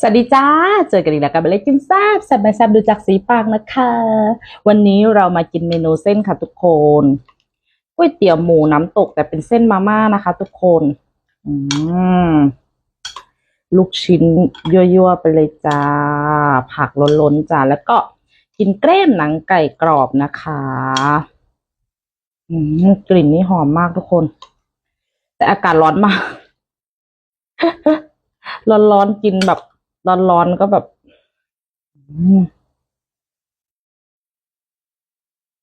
สวัสดีจ้า เจอกันอีกแล้วกับเล็กกินแซบแซบไม่แซบดูจากสีปากนะคะ วันนี้เรามากินเมนูเส้นค่ะทุกคนก๋วยเตี๋ยวหมูน้ำตกแต่เป็นเส้นมาม่านะคะ ทุกคนอืมลูกชิ้นยั่วๆไปเลยจ้า ผักล้นๆจ้า แล้วก็กินแกล้มหนังไก่กรอบนะคะอืมกลิ่นนี่หอมมากทุกคน แต่อากาศร้อนมากร้อนๆกินแบบ ร้อนๆก็แบบอืม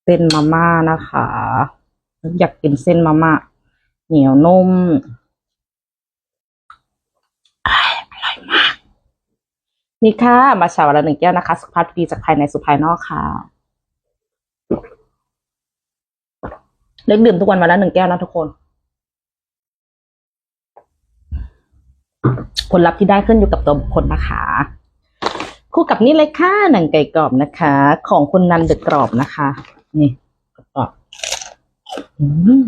เส้นมาม่านะคะ อยากกินเส้นมาม่าเหนียวนุ่มอ้ายอร่อยมาก นี่ค่ะ มาชาวันละหนึ่งแก้วนะคะ สุขภาพดีจากภายในสู่ภายนอกค่ะเลิกดื่มทุกวันวันละหนึ่งแก้วนะทุกคน ผลลัพธ์ที่ได้ขึ้นอยู่กับตัวบุคคลนะคะ คู่กับนี่เลยค่ะหนังไก่กรอบนะคะ ของคุณนันเดอะกรอบนะคะ นี่กรอบอืม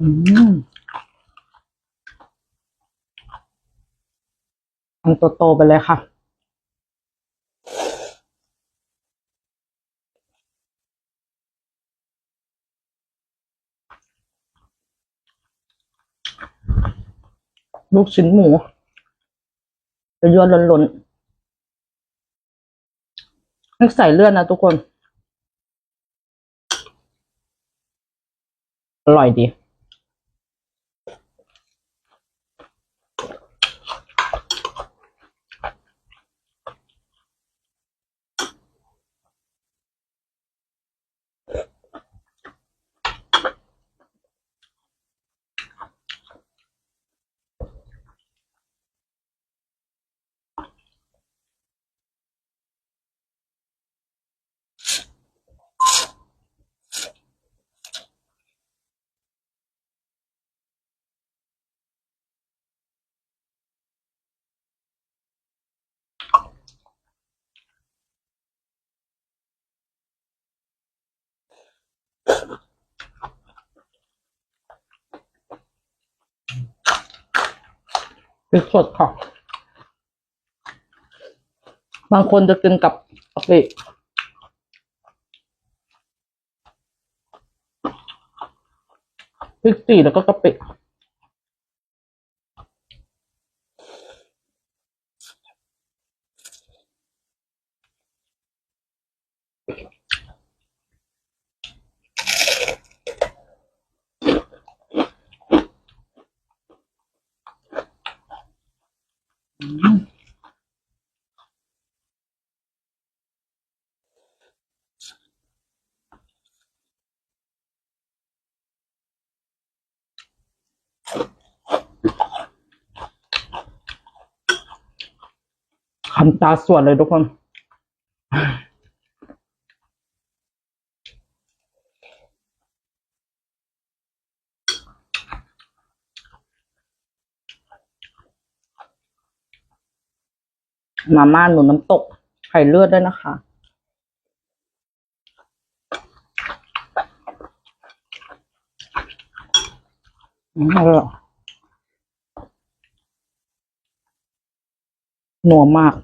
อืมอันโตๆไปเลยค่ะ ลูกชิ้นหมูเป็นยวนล้นๆไม่ใส่เลือดนะทุกคน อร่อยดี พริกสดค่ะ บางคนจะกินกับกะปิพริกจีแล้วก็กะปิคำตาสวดเลยทุกคน มาม่าหนุนน้ำตก ไข่เลือดด้วยนะคะอืมอร่อยนัวมาก